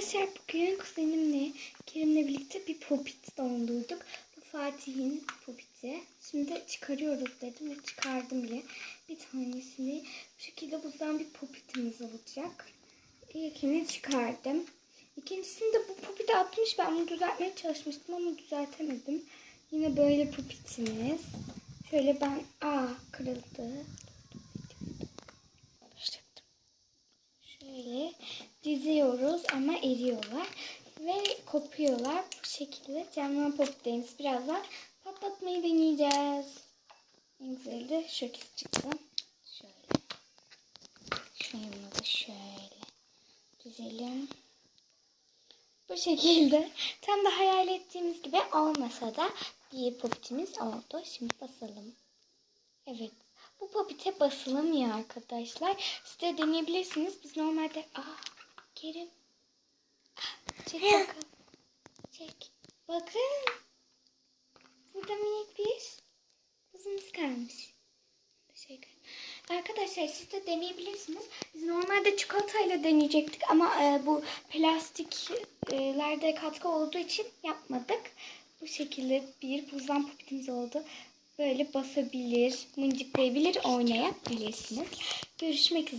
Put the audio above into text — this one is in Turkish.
Arkadaşlar bugün kuzenimle Kerim'le birlikte bir popit dondurduk. Bu Fatih'in popiti. Şimdi çıkarıyoruz dedim ve çıkardım bile. Bir tanesini bu şekilde buzdan bir popitimiz olacak. İlkini çıkardım. İkincisini de bu popiti atmış. Ben bunu düzeltmeye çalışmıştım ama düzeltemedim. Yine böyle popitimiz. Şöyle ben... Aa kırıldı. Başlattım. Şöyle diziyoruz ama eriyorlar ve kopuyorlar. Bu şekilde camdan popitlerimiz birazdan patlatmayı deneyeceğiz. En güzeli de şurası çıktı. Şöyle. Şunu da şöyle dizelim. Bu şekilde tam da hayal ettiğimiz gibi olmasa da bir popitimiz oldu. Şimdi basalım. Evet. Bu popite basılamıyor arkadaşlar. Siz de deneyebilirsiniz. Biz normalde... Aa, Kerim. Çek bakalım. Çek. Bakın. Burada minik bir kızımız kalmış. Teşekkür Arkadaşlar siz de deneyebilirsiniz. Biz normalde çikolatayla deneyecektik ama e, bu plastiklerde katkı olduğu için yapmadık. Bu şekilde bir buzdan popitimiz oldu. Böyle basabilir, mıncıklayabilir, oynayabilirsiniz. Görüşmek üzere.